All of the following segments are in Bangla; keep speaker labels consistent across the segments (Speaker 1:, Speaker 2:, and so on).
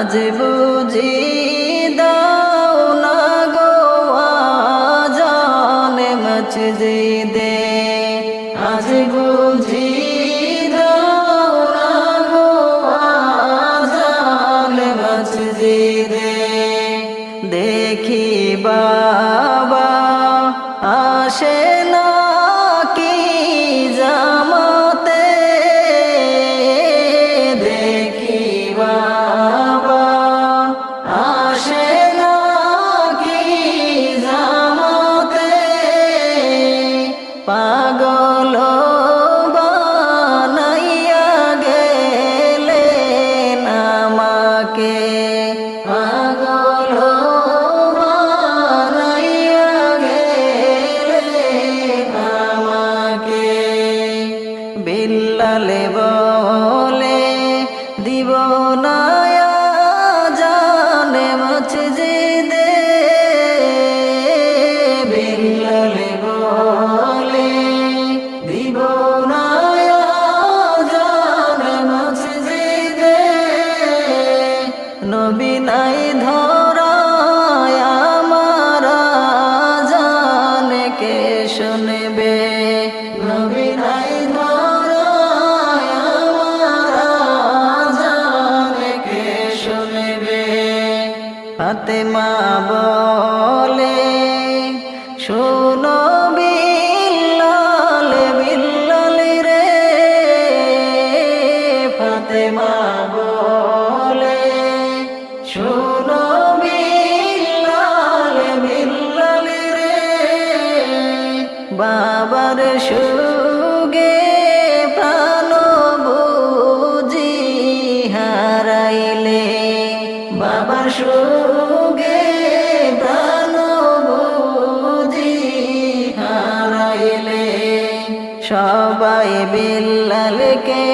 Speaker 1: আজ বুঝি দাও না গো জানে মছ দে আজ বুঝি বিল্লালে বলে দিব না ফাতেমা বলে শোনো বিল্লাল বিল্লালে রে। ফাতেমা বলে সবাই বিল্লালকে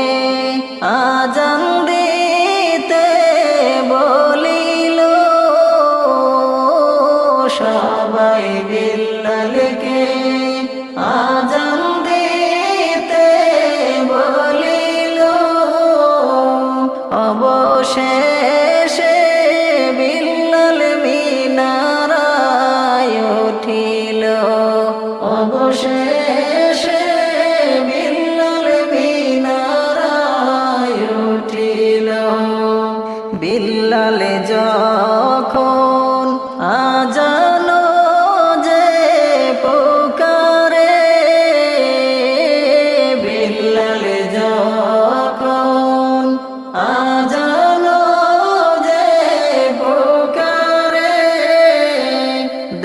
Speaker 1: আজান দিতে বলিল সবাই বিল্লালকে আজান দিতে বলিল অবশেষ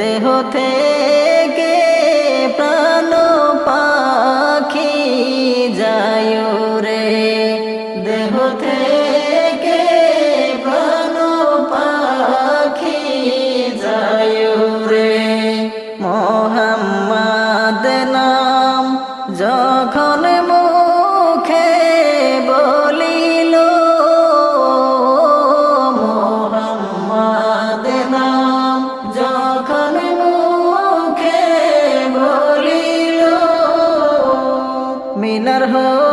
Speaker 1: দেহ থেকে মদিনার হো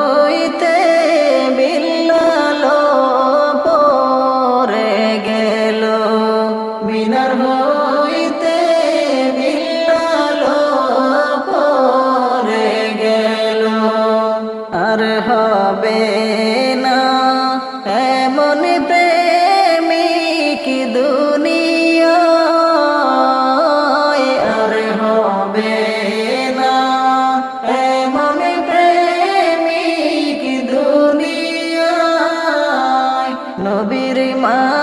Speaker 1: নবীর মা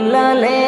Speaker 1: মিলনে